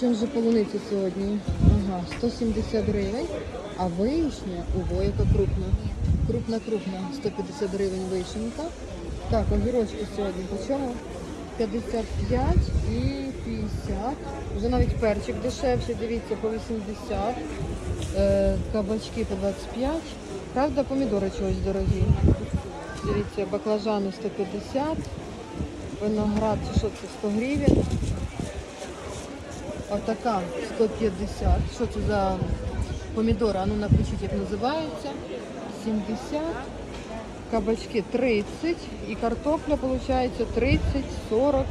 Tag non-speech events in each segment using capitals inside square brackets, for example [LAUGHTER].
чому же полуниця сьогодні? Ага, 170 гривень. А вишня, ого, яка крупна. Крупна, крупна. 150 гривень вишенька. Так, огірочки сьогодні по чому? 55 і 50. Вже навіть перчик дешевший, дивіться, по 80. Е, кабачки по 25. Правда, помідори чогось дорогі. Дивіться, баклажани 150. Виноград, це що це 100 гривень. Отака 150. Що це за помідори? А ну напишіть, як називаються. 70. Кабачки 30 і картопля виходить 30, 40,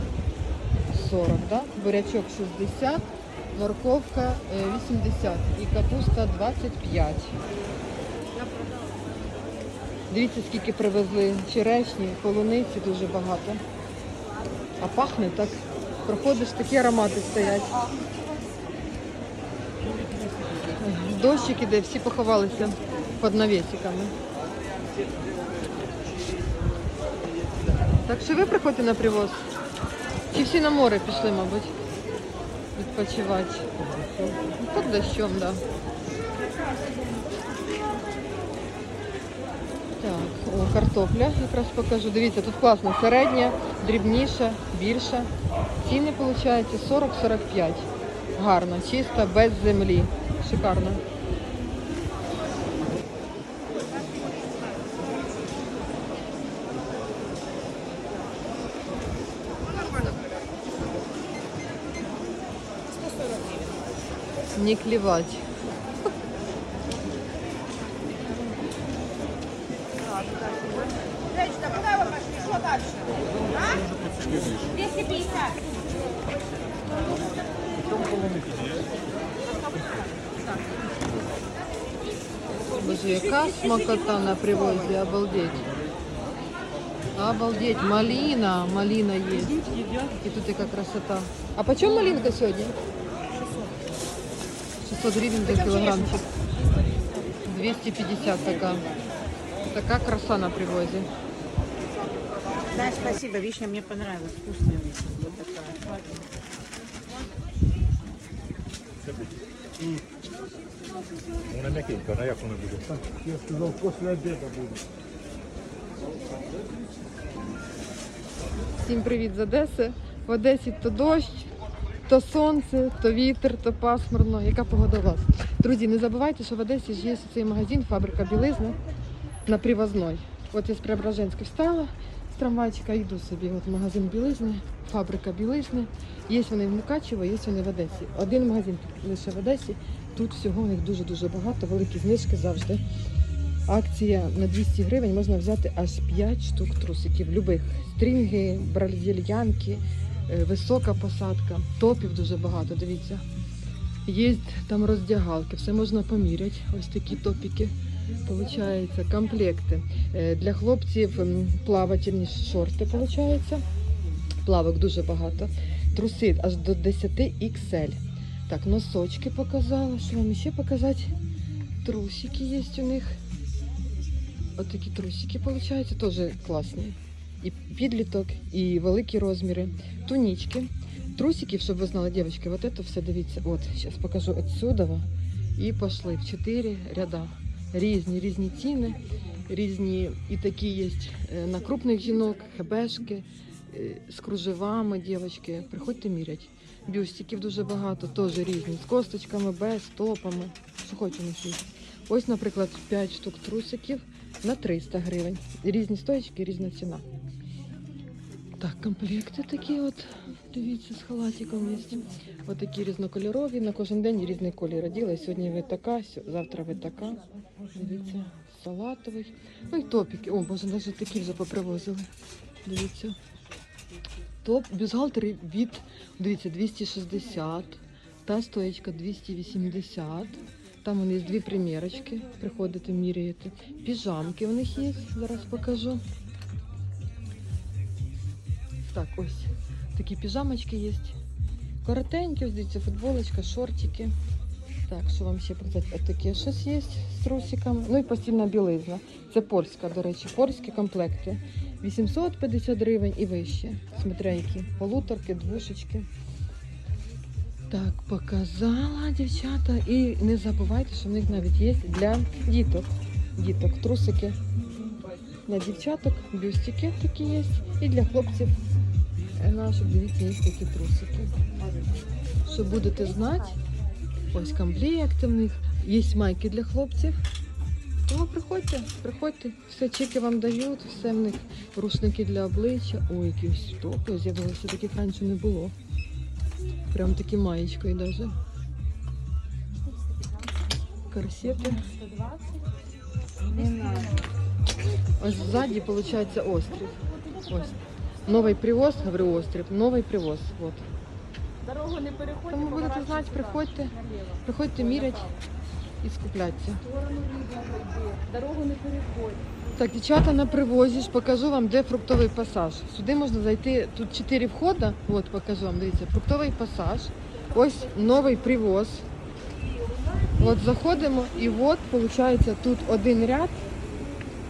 40, да? Бурячок 60, морковка е, 80 і капуста 25. Дивіться, скільки привезли черешні, полуниці дуже багато. А пахне так. Проходиш, такі аромати стоять. Дощик іде, всі поховалися під навісиками. Так що ви приходите на привоз? Чи всі на море пішли, мабуть, відпочивати? Ну, Під дощом, так. Да. Так, о, картопля якраз покажу. Дивіться, тут класно. Середня, дрібніша, більша. Ціни, виходить, 40-45. Гарно, чисто, без землі. Шикарно. Не клевать. Женщина, куда вы пошли? Что дальше? А? 250. Боже, яка смакота на привозі, обалдеть. Обалдеть, малина, малина є. І тут яка красота. А по чому малинка сьогодні? 600 гривень за кілограмчик. 250 така. Така краса на привозі. Да, спасибо. Вишня мне понравилась. Вкусная вишня. Вот такая. Вона м'якенька, а як вона буде? Я сказал, после обеда буду. Всім привіт з Одеси. В Одесі то дощ, то сонце, то вітер, то пасмурно. Яка погода у вас? Друзі, не забувайте, що в Одесі ж є цей магазин, фабрика білизни на Привозной. От я з Преображенська встала з трамвайчика, йду собі. От магазин білизни, фабрика білизни. Є вони в Мукачево, є вони в Одесі. Один магазин лише в Одесі. Тут всього у них дуже-дуже багато, великі знижки завжди. Акція на 200 гривень можна взяти аж 5 штук трусиків. Любих стрінги, бразильянки, е, висока посадка, топів дуже багато. Дивіться. Є там роздягалки, все можна поміряти. Ось такі топіки. Получається, комплекти. Е, Для хлопців плавательні шорти, получається. Плавок дуже багато. Труси аж до 10 XL. Так, носочки показала. Що вам ще показати? Трусики є у них. От такі трусики, виходить, теж класні. І підліток, і великі розміри. Тунічки. Трусиків, щоб ви знали, дівчатки, от це все дивіться. От, зараз покажу отсюда. І пішли в чотири ряда. Різні, різні ціни, різні і такі є е, на крупних жінок, хебешки е, з кружевами, дівчатки. Приходьте мірять. Бюстиків дуже багато, теж різні, з косточками, без, топами. Що хоч у. Ось, наприклад, 5 штук трусиків на 300 гривень. Різні стоечки, різна ціна. Так, комплекти такі от, дивіться, з халатиком є. Ось такі різнокольорові, на кожен день різний колір оділа. Сьогодні ви така, завтра ви така. Дивіться, салатовий. Ну і топіки. О, боже, навіть такі вже попривозили. Дивіться. Топ, бюстгальтери від, дивіться, 260. Та стоечка 280. Там у них дві примірочки. Приходите, міряєте. Піжамки у них є. Зараз покажу. Так, ось такі піжамочки є. Коротенькі, ось дивіться, футболочка, шортики. Так, що вам ще показати? Ось таке щось є з трусиками. Ну і постільна білизна. Це польська, до речі, польські комплекти. 850 гривень і вище. Смотря які. Полуторки, двушечки. Так, показала дівчата. І не забувайте, що в них навіть є для діток. Діток, трусики для дівчаток, бюстики такі є. І для хлопців е, наших, дивіться, є такі трусики. Що будете знати, ось комплекти в них. Є майки для хлопців. Тому приходьте, приходьте, все чеки вам дають, все в них рушники для обличчя. Ой, які ось топи з'явилися, таких раніше не було. Прям такі маєчкою даже. Корсети. Ось ззаді виходить острів. Ось. Новий привоз, говорю острів, новий привоз. Вот. Дорогу не переходьте, Тому будете знати, приходьте, приходьте мірять і йди. Дорогу не переходь. Так, дівчата на привозі ж покажу вам, де фруктовий пасаж. Сюди можна зайти. Тут чотири входи. От покажу вам. Дивіться, фруктовий пасаж. Ось новий привоз. От заходимо, і от виходить тут один ряд.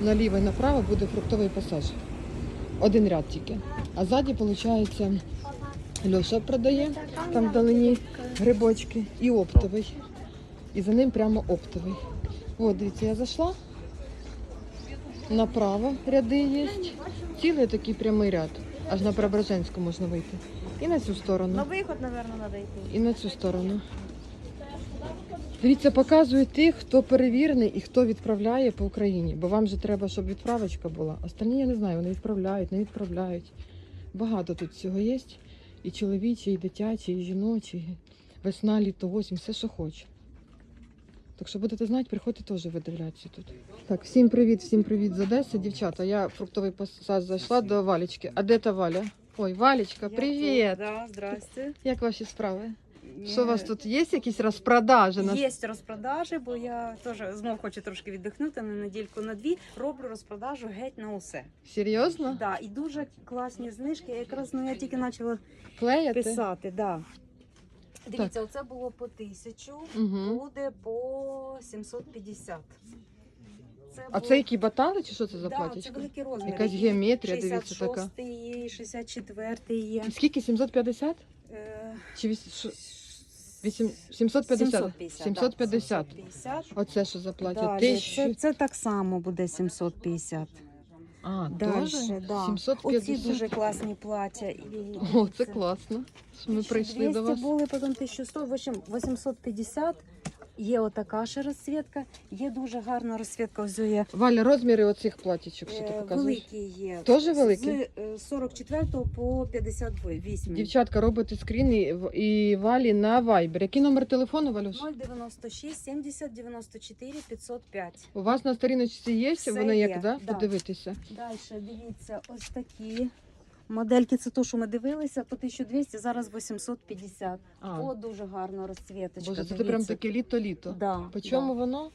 Наліво і направо буде фруктовий пасаж. Один ряд тільки. А ззаді, виходить, Льоша продає там вдалині грибочки і оптовий. І за ним прямо оптовий. От, дивіться, я зайшла. Направо ряди є. Цілий такий прямий ряд. Аж на Преображенську можна вийти. І на цю сторону. На виход, мабуть, треба йти. І на цю сторону. Дивіться, показую тих, хто перевірений і хто відправляє по Україні. Бо вам же треба, щоб відправочка була. Останні я не знаю, вони відправляють, не відправляють. Багато тут всього є. І чоловічі, і дитячі, і жіночі. Весна, літо, осінь, все, що хоче. Так що будете знати, приходьте теж видивлятися тут. Так, всім привіт, всім привіт з Одеси. Дівчата, я в фруктовий пасаж зайшла до Валічки. А де та Валя? Ой, Валічка, привіт! Да, здрасте. Як ваші справи? Що у вас тут є якісь розпродажі? Є розпродажі, бо я теж знов хочу трошки віддихнути на недільку на дві. Роблю розпродажу геть на усе. Серйозно? Да, і дуже класні знижки. Я якраз ну я тільки почала Клеїте? писати. Да. Дивіться, оце було по тисячу, Угу. буде по 750. Це А було- це які батали чи що це за да, платічка? це великі розміри. Якась геометрія, дивіться, така. 66 є, 64 є. Скільки? 750? Е, Чи віс- що? Вісім- 750? 750. 750. Да, 750. Оце що заплатять? Далі, Тисячу? це, це так само буде 750. А, Далі, теж? да. 750? Оці дуже класні плаття. І, О, це класно, що ми прийшли до 1200 вас. були, потім 1100, в общем, 850. Є отака ще розсвітка, є дуже гарна розсвітка. Ось є Валя, розміри оцих платічок, що ти е, показуєш? великі є. Теж великі? З е, 44 по 58. Дівчатка, робите скрін і, і Валі на Viber. Який номер телефону, Валюш? 096 70 94 505. У вас на сторіночці є, Все вони є, як, да? да. Подивитися. Далі дивіться, ось такі. Модельки це то, що ми дивилися, по 1200, зараз 850. А, О, дуже гарна розцвіточка. Боже, це дивіться. прям таке літо-літо. Да, По чому да. воно?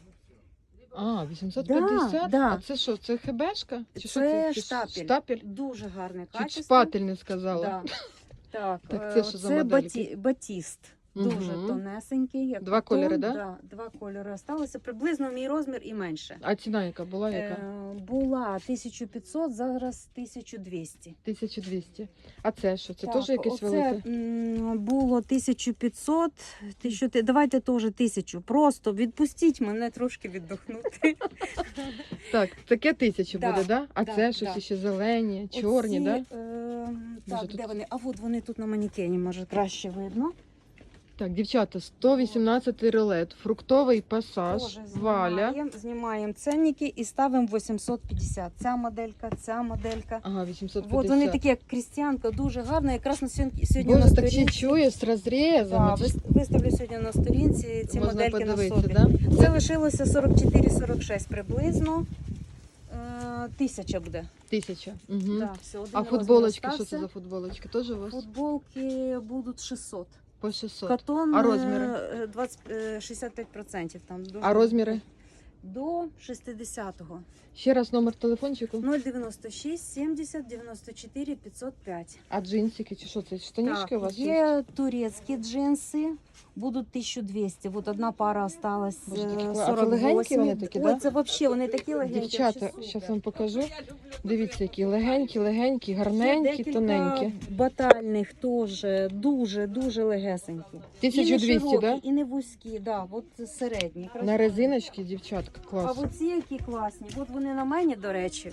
А, 850? Да, да. А це що, це хебешка? Чи що Це Чи штапель. штапель? Дуже гарне Чуть спатель не сказала. Да. [LAUGHS] Так, Так е, це що за це баті, батіст. Дуже Мгм. тонесенький. Як Два кольори, да? Да, два кольори осталося. Приблизно мій розмір і менше. А ціна яка була яка? Е, була 1500, зараз 1200. 1200. А це що? Це Так, теж якесь оце, велике? м, було 1500, 1000, давайте теж 1000. Просто відпустіть мене трошки віддохнути. [LAUGHS] Так, таке тисячу Да, буде, да? А це щось ще зелені, чорні, да? Е, Може, так, де вони? А от вони тут на манекені, може краще видно. Так, дівчата, 118 рулет, фруктовий пасаж, Тоже валя. знімаємо, знімаємо ценники і ставимо 850. Ця моделька, ця моделька. Ага, 850. От вони такі, як крістіанка, дуже гарна. Якраз на сьогодні, сьогодні Боже, на так ще сторінці. чує з розрізами. Да, вис- виставлю сьогодні на сторінці ці Можна модельки на подивитися, собі. да? Це лишилося 44-46 приблизно. Е, Тисяча буде. Тисяча. Угу. Да, все, один А розмір футболочки, що це остався. за футболочки? Теж у вас Футболки будуть 600. По 600. Катон А розміри? е, 20, е, 65%. Там дуже А розміри? до 60-го. Ще раз номер телефончику. 096 70 94 505. А джинсики чи що це? Штанішки Так, у вас є? є турецькі джинси, будуть 1200. Вот одна пара осталась Боже, е, такі а це 48. легенькі вони такі, Ой, да? це взагалі, вони такі легенькі. Дівчата, зараз супер. вам покажу. Дивіться, які легенькі, легенькі, гарненькі, тоненькі. батальних теж, дуже, дуже легесенькі. І не 1200, широкі, да? І не вузькі, да, от середні. На резиночки, дівчатка, А клас. оці які класні. От вони на мені, до речі.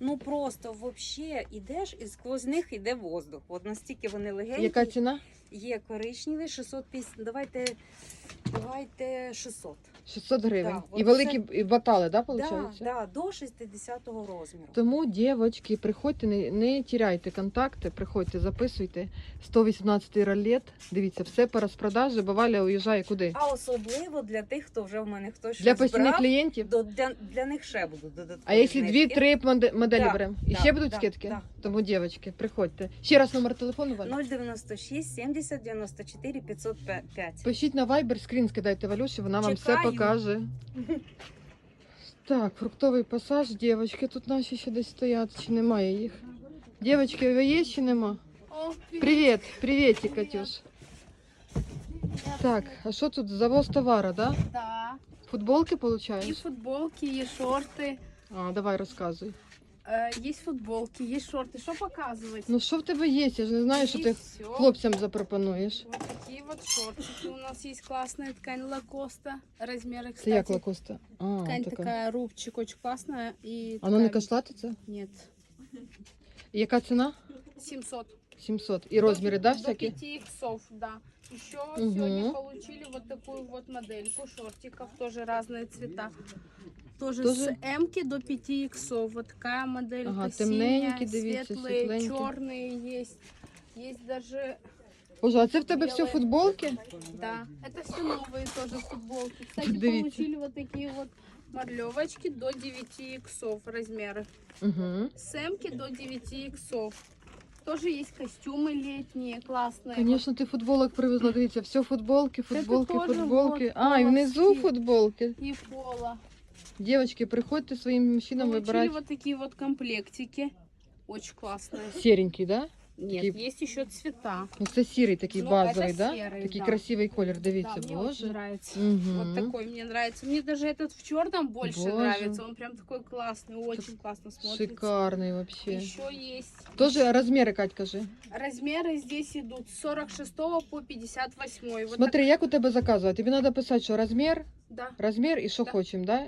Ну просто взагалі ідеш і сквозь них йде воздух. От настільки вони легенькі. Яка ціна? Є коричневі 650. Давайте, давайте 600. 600 гривень. Да, і великі і батали, да, Да, виходить? да, до 60-го розміру. Тому, дівчатки, приходьте, не, не тіряйте контакти, приходьте, записуйте. 118 ролет. Дивіться, все по розпродажі, бо Валя уїжджає куди? А особливо для тих, хто вже в мене хтось Для щось постійних брав, клієнтів? до, для, для них ще будуть додаткові А якщо дві-три моделі Да, беремо? І да, ще будуть да, скидки? да. Тому, дівчатки, приходьте. Ще раз номер телефону, Валя. 096 70 94 505. Пишіть на Viber, скрін скидайте Валюші, вона вам все Чекаю. покаже. Так, фруктовий пасаж, дівчатки, тут наші ще десь стоять, чи немає їх? Дівчатки, ви є чи нема? Привіт, привіт, Катюш. Так, а що тут? Завоз товара, да? Да. Футболки И получаєш? футболки, и шорты. А, давай розказуй. Э, Есть футболки, есть шорты. Что показывать? Ну що в тебе є? Я ж не знаю, що ти Есть всё. хлопцям запропонуєш. Вот такие вот шортики. У нас есть классная ткань лакоста. Размеры, Це як кстати. лакоста? А, Ткань така. такая, рубчик очень классная. И Воно не такая- кошлатиться? Нет. І Яка ціна? 700. 700. І розміри, да, До всякі? 5 иксов, да. Еще Мгм. сегодня получили вот такую вот модельку шортиков, тоже разные цвета. Тоже, Тоже? с М до 5 иксов. Вот такая моделька Ага, синяя, темненькие, дивіться, светлые, світленькі. черные есть. Есть даже, Боже, а це в тебе все Біле. футболки? да, это все новые тоже футболки. Кстати, Дивіться. получили вот такие вот марлевочки до 9 иксов размеры. Угу. С М до 9 иксов. Тоже есть костюмы летние, классные. Звісно, ти футболок привезла. Дивіться, все футболки, футболки, теж футболки. вот А, і внизу полоски. футболки. И пола. Дівчатки, приходьте своїм мужчинам Получили вибирати. вот такие вот комплектики. Очень классные. Серенький, да? Нет, Такие- есть еще цвета. Ну це сірий такий Ну, базовий, це да? сірий, такий да. красивий колір. Да, Дивіться, мне очень боже. нравится. Угу. Вот такой мне нравится. Мне даже этот в черном больше Боже. нравится. Он прям такой классный, очень классно смотрится. Шикарний вообще. Еще есть. Тоже розміри, Кать, кажи. Размеры здесь идут с 46 по 58. Вот Смотри, як у тебе заказувати? Тобі треба писати, що розмір, так- да. розмір і що Да. хочемо, да?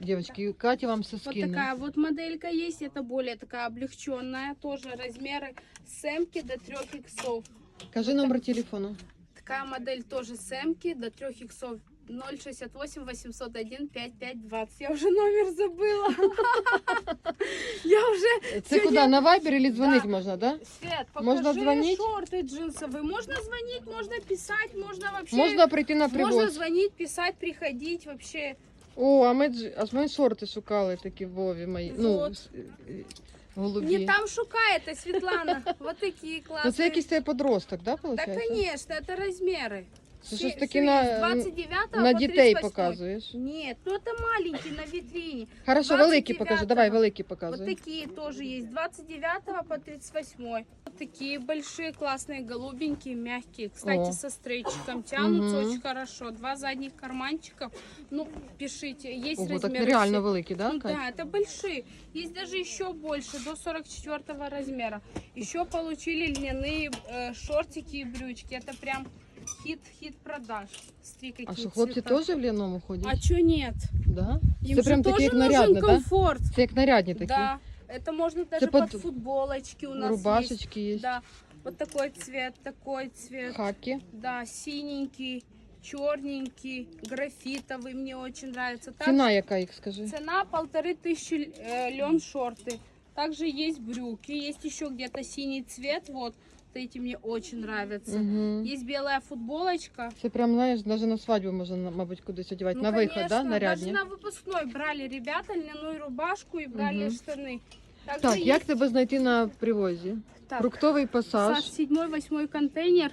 Дівчатки, Катя вам все Вот скине. такая вот моделька есть. Это более такая облегченная. Тоже размеры с М до 3 иксов. Кажи номер телефону. Такая модель тоже с М до 3 иксов. 068 801 5520. Я уже номер забыла. [LAUGHS] Я уже... Це куди? На Viber или дзвонити можна, да? Свет, Можно покажи звонить? шорты джинсовые. Можно звонить, можно писать, можно вообще... Можна прийти на Можно привоз. звонить, писать, приходить вообще. О, а ми дж- а ж ми шорти шукали такі Вові мої. Ну, Вот. с- е, голубі. Не там шукает, Светлана. Вот [LAUGHS] такие классные. Ну це якийсь тебе подросток, да, Да, виходить? конечно, это размеры. Це Все- щось все таке есть, на, 29 на по дітей 38. показуєш. Нет, ну это маленький на витрине. Хорошо, великі 29-го. покажи, давай великі Вот показуй. такие тоже есть. 29 по 38. Вот такие большие, классные, голубенькие, мягкие. Кстати, О. со стрейчиком тянутся Мгм. очень хорошо. Два задних карманчика. Ну, пишите, есть Ого, так размеры нереально все. великі, да? Ну Кать? да, это большие. Есть даже еще больше, до 44 размера. Еще получили льняные э, шортики и брючки. Это прям хит-хит продаж. Смотри, какие А що, хлопці цвета. теж в ляному ходять? А чё нет? Да? Им Це же прям такі, тоже як нужен нарядно, да? комфорт. Це як нарядні такі. Да, это можно даже под под... футболочки у нас Рубашечки є. есть. Да, вот такой цвет, такой цвет. Хаки. Да, синенький, черненький, графитовый, мне очень нравится. Так, Ціна яка їх, скажи? Цена полторы тысячи э, лен шорты. Также есть брюки, есть еще где-то синий цвет, вот. Вот эти мне очень нравятся. Угу. Есть белая футболочка. Це прям, знаєш, навіть на свадьбу можна, мабуть, кудись одягати. Ну, на виход, конечно, да? Нарядні. Даже на выпускной брали ребята льняную рубашку и брали Мгм. штаны. Также Так, як есть- тебе знайти на привозі? Так, Фруктовий пасаж, Саш, седьмой, восьмой контейнер.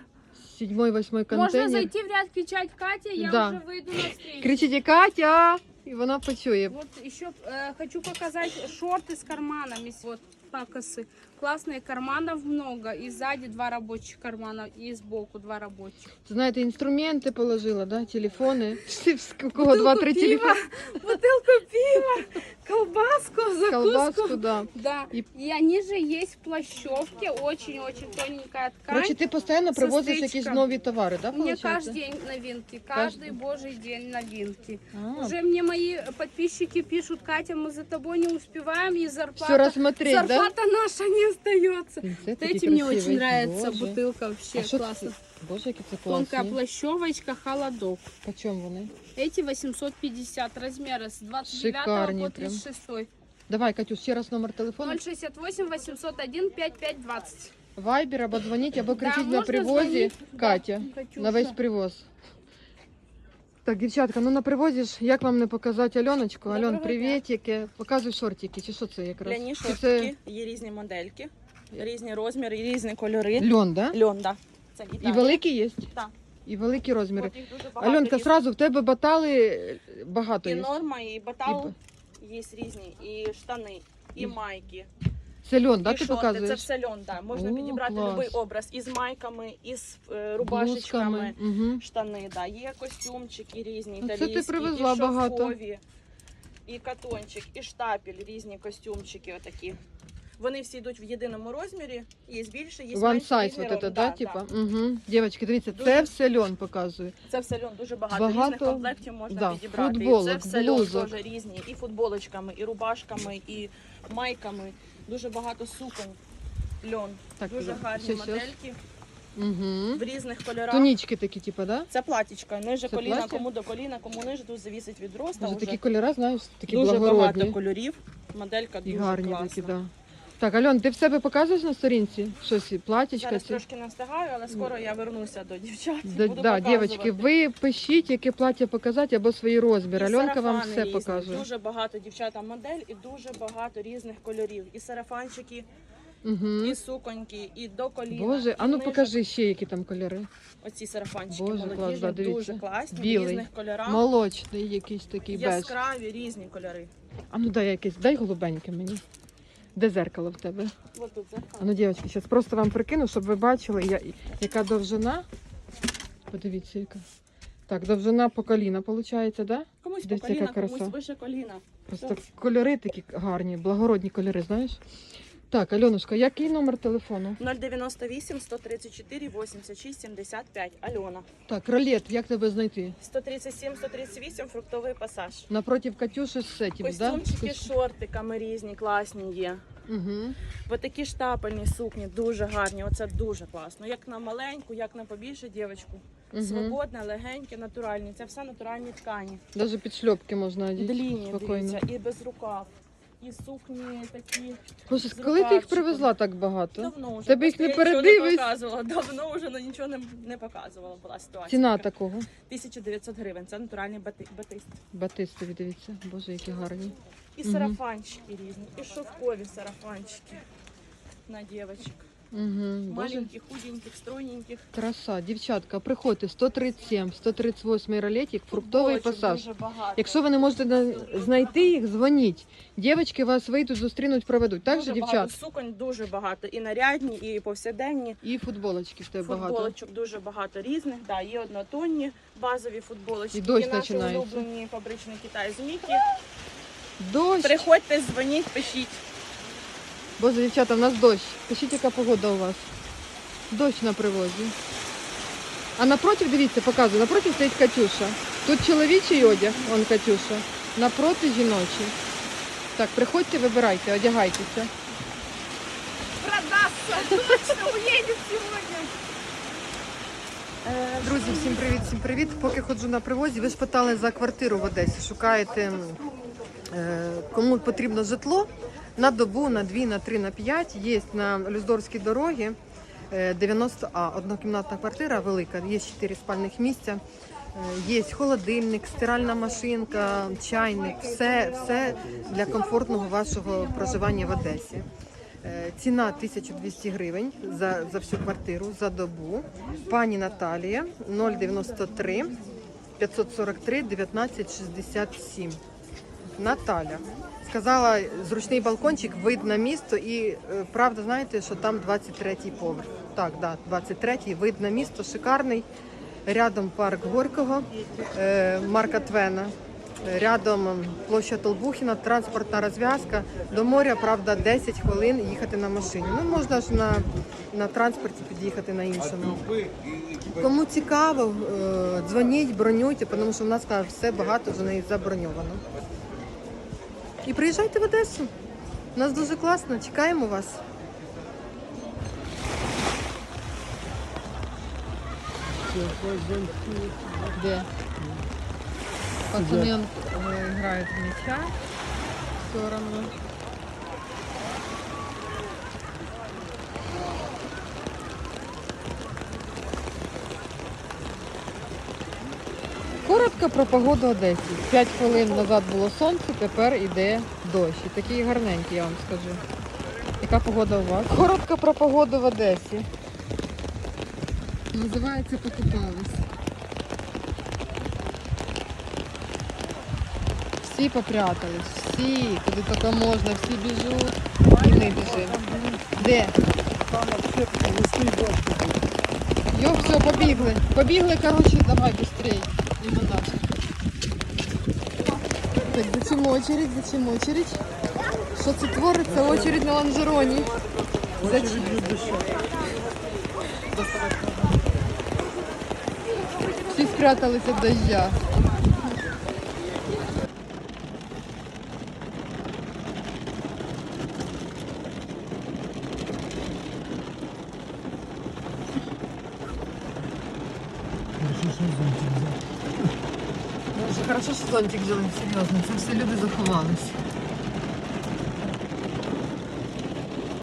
сьомий, восьмий Можно контейнер. зайти в ряд, кричать Катя, я Да. уже выйду на встречу. Кричите, Катя! і вона почує. Вот еще э, хочу показать шорты с карманами. Вот пакосы. Классные карманов много. И сзади два рабочих кармана, и сбоку два рабочих. Знаєте, інструменти положила, да? телефони. Всі, у кого два-три пива, телефони. Бутылку пива, колбаску, закуску. Колбаску, да. Да. И- И... они же есть в плащевке. Очень-очень тоненькая ткань. Коротше, ти постійно Со привозиш стрічком. якісь нові товари, да, У меня виходить? каждый день новинки. Каждый? Каждый божий день новинки. А, Уже мне мои подписчики пишут, Катя, мы за тобой не успеваем, и зарплата, все рассмотреть, да? зарплата наша не остается. Блін, це Вот такий эти мне красивий. очень нравится, Боже. бутылка вообще А що классно. це? Боже, які це Тонкая класні. плащевочка, холодок. По чому вони? Эти 850 размера с 29 Шикарні по прям. 36. Давай, Катюш, ще раз номер телефону. 068 801 5520. Вайбер, або дзвоніть, або Да, на можна привозі дзвонити. Катя. Да, Катюша. На весь привоз. Так, дівчатка, ну на привозі ж, як вам не показати Альоночку? Альон, Доброго привіт, яке. Показуй шортики, чи що це якраз? Ляні Чи шортики, є різні модельки, різні розміри, різні кольори. це льон, да? Льон, да. Це І Італія. великі є? Так. І великі розміри. От їх дуже багато Альонка, різних. сразу в тебе батали е, багато і є. норма, і батал І є різні, і штани, і майки, Це льон, да, і ти шорти. Це показуєш? все льон, да. Можна О, підібрати клас. будь-який образ із майками, із е, рубашечками. Угу. Штани, да. Є костюмчики різні, Ну, це ти італійські, привезла і багато. шовкові, і катончик, і штапель, різні костюмчики отакі. Вони всі йдуть в єдиному розмірі, є більше, є One менше, size, вот это, да, типа? Угу. Дівчатки, дивіться, це все льон показує. Це все льон, дуже багато, Багато, різних комплектів можна да, підібрати. футболок, і це все льон теж різні, і футболочками, і рубашками, і майками. Дуже багато суконь. Льон. Так, дуже гарні модельки Угу. в різних кольорах. Тунічки такі, типа, да? Це платічка, ниже Це коліна, плаття? кому до коліна, кому ниже, тут завісить від вже. такі кольори, знаєш, такі дуже благородні. багато кольорів. Моделька І дуже гарні класна. такі, да. Так, Альон, ти в себе показуєш на сторінці? Щось, платічка? Зараз трошки не встигаю, але скоро я вернуся до дівчат. і буду да, показувати. дівчатки, ви пишіть, яке плаття показати або свої розміри. І Альонка вам сарафани все різні. покаже. Дуже багато дівчата модель і дуже багато різних кольорів. І сарафанчики, Угу. і суконьки, і до коліна. Боже, і а ну покажи ще, які там кольори. Оці сарафанчики Боже, клас, молодіжні, да, дивіться. дуже класні, Білий. в різних кольорах. Молочний якийсь такий беж. Яскраві різні кольори. А ну дай якесь, дай голубеньке мені. Де зеркало в тебе? Вот тут А зеркало. ну, дівчатки, зараз просто вам прикину, щоб ви бачили, я, яка довжина. Подивіться, яка. Так, довжина по коліна, виходить, да? Комусь по дивіться, коліна, яка краса. комусь вище коліна. Просто кольори такі гарні, благородні кольори, знаєш? Так, Альонушка, який номер телефону? 098 134 86 75. Альона. Так, ролет, як тебе знайти? 137 138 фруктовий пасаж. Напротив Катюши з цим, да? Костюмчики з шортиками різні, класні є. Угу. Ось такі штапельні сукні, дуже гарні. Оце дуже класно. Як на маленьку, як на побільше дівчинку. Угу. Свободне, легеньке, натуральні. Це все натуральні ткані. Даже під шльопки можна одіти. Длінні, дивіться, і без рукав. І сукні такі. Слушай, коли ти їх привезла так багато? Давно вже. Тебе їх не передивись. Не показувала. Давно вже ну, нічого не, не показувала. Була ситуація. Ціна така. такого. 1900 гривень. Це натуральний бати- батист. Батистові, дивіться. Боже, які гарні. І угу. сарафанчики різні, і шовкові сарафанчики на дівчаток. Угу. Боже, Маленьких, худеньких, стройненьких. краса. Дівчатка, приходьте 137, 138 ролетик, фруктовий пасаж. Якщо ви не можете на- знайти їх, дзвоніть. Дівчатки вас вийдуть, зустрінуть, проведуть. Так же, дуже багато суконь дуже багато. І нарядні, і повсякденні. І футболочки в тебе багато. Футболочок дуже багато різних. Да, є однотонні базові футболочки. І дощ наші починається. улюблені фабричний Китай з Мікі. Дощ. Приходьте, дзвоніть, пишіть. Боже, дівчата, в нас дощ. Пишіть, яка погода у вас. Дощ на привозі. А напротив, дивіться, показую, напротив стоїть Катюша. Тут чоловічий одяг, он Катюша. Напроти жіночий. Так, приходьте, вибирайте, одягайтеся. Продастся, точно уедет сегодня. Друзі, всім привіт, всім привіт. Поки ходжу на привозі, ви ж питали за квартиру в Одесі. Шукаєте, е, кому потрібно житло на добу, на дві, на три, на п'ять. Є на Люздорській дорогі е, 90А, однокімнатна квартира велика, є 4 спальних місця. Е, Є холодильник, стиральна машинка, чайник, все, все для комфортного вашого проживання в Одесі. Е, Ціна 1200 гривень за, за всю квартиру за добу. Пані Наталія 093 543 1967. Наталя. Сказала, зручний балкончик, вид на місто, і е, правда, знаєте, що там 23-й поверх. Так, да, 23-й, вид на місто, шикарний. Рядом парк Горького, е, Марка Твена. Рядом площа Толбухіна, транспортна розв'язка. До моря, правда, 10 хвилин їхати на машині. Ну, можна ж на, на транспорті під'їхати на іншому. Кому цікаво, е, дзвоніть, бронюйте, тому що в нас кажуть, все багато вже навіть заброньовано. І приїжджайте в Одесу. У нас дуже класно, чекаємо вас. Де? Пацани играет в мяча в сторону. Коротко про погоду Одесі. П'ять хвилин назад було сонце, тепер іде дощ. І такий гарненький, я вам скажу. Яка погода у вас? Коротко про погоду в Одесі. Називається Покупались. Всі попрятались, всі, куди тільки можна, всі біжуть. І ми біжимо. Де? Там. Йо, все, побігли. Побігли, коротше, давай быстрей. Так, зачем очередь, зачем очередь? Що це твориться? Очередь на лонжероні. Зачем? Всі спряталися дождя. Зонтик взяли, серйозно, це все люди заховались.